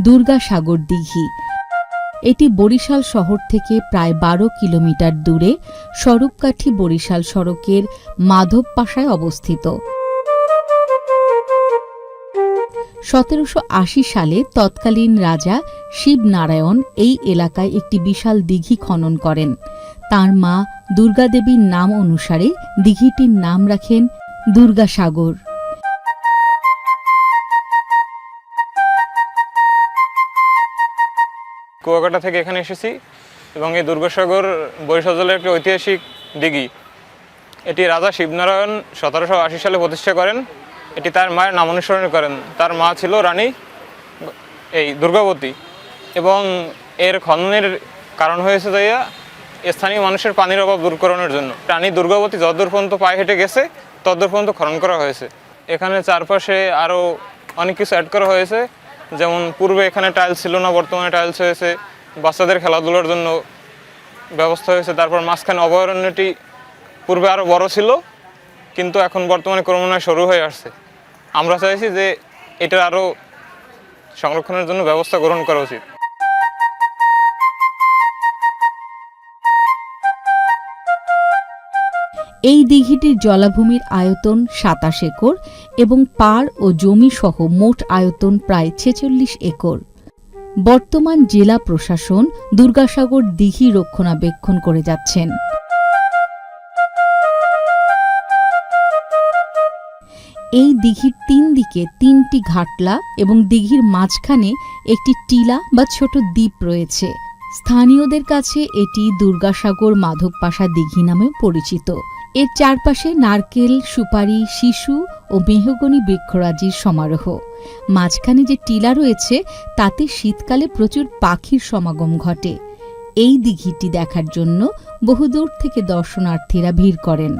দুর্গাসাগর দিঘি। এটি বরিশাল শহর থেকে প্রায় বারো কিলোমিটার দূরে স্বরূপকাঠি বরিশাল সড়কের মাধবপাশায় অবস্থিত। সতেরোশো আশি সালে তৎকালীন রাজা শিবনারায়ণ এই এলাকায় একটি বিশাল দিঘি খনন করেন। তার মা দুর্গাদেবীর নাম অনুসারে দিঘিটির নাম রাখেন দুর্গাসাগর কুয়াকাটা থেকে এখানে এসেছি এবং এই দুর্গাসাগর বরিশাল জেলার একটি ঐতিহাসিক দিঘি। এটি রাজা শিবনারায়ণ সতেরোশো আশি সালে প্রতিষ্ঠা করেন। এটি তার মায়ের নাম অনুসরণ করেন। তার মা ছিল রানী, এই দুর্গাবতী। এবং এর খননের কারণ হয়েছে যাইয়া স্থানীয় মানুষের পানির অভাব দূরকরণের জন্য। রানী দুর্গাবতী যতদূর পর্যন্ত পায়ে হেঁটে গেছে, ততদূর পর্যন্ত খনন করা হয়েছে। এখানে চারপাশে আরও অনেক কিছু অ্যাড করা হয়েছে। যেমন পূর্বে এখানে টাইলস ছিল না, বর্তমানে টাইলস হয়েছে। বাচ্চাদের খেলাধুলার জন্য ব্যবস্থা হয়েছে। তারপর মাঝখানে অভয়ারণ্যটি পূর্বে আরও বড় ছিল, কিন্তু এখন বর্তমানে ক্রমান্বয়ে শুরু হয়ে আসছে। আমরা চাইছি যে এটার আরও সংরক্ষণের জন্য ব্যবস্থা গ্রহণ করা উচিত। এই দিঘিটির জলাভূমির আয়তন সাতাশ একর এবং পাড় ও জমি সহ মোট আয়তন প্রায় ছেচল্লিশ একর। বর্তমান জেলা প্রশাসন দুর্গাসাগর দিঘি রক্ষণাবেক্ষণ করে যাচ্ছেন। এই দিঘির তিন দিকে তিনটি ঘাটলা এবং দিঘির মাঝখানে একটি টিলা বা ছোট দ্বীপ রয়েছে। স্থানীয়দের কাছে এটি দুর্গাসাগর মাধবপাশা দিঘি নামেও পরিচিত। এর চারপাশে নারকেল, সুপারি, শিশু ও মেহগনি বৃক্ষরাজির সমারোহ। মাঝখানে যে টিলা রয়েছে, তাতে শীতকালে প্রচুর পাখির সমাগম ঘটে। এই দিঘিটি দেখার জন্য বহুদূর থেকে দর্শনার্থীরা ভিড় করেন।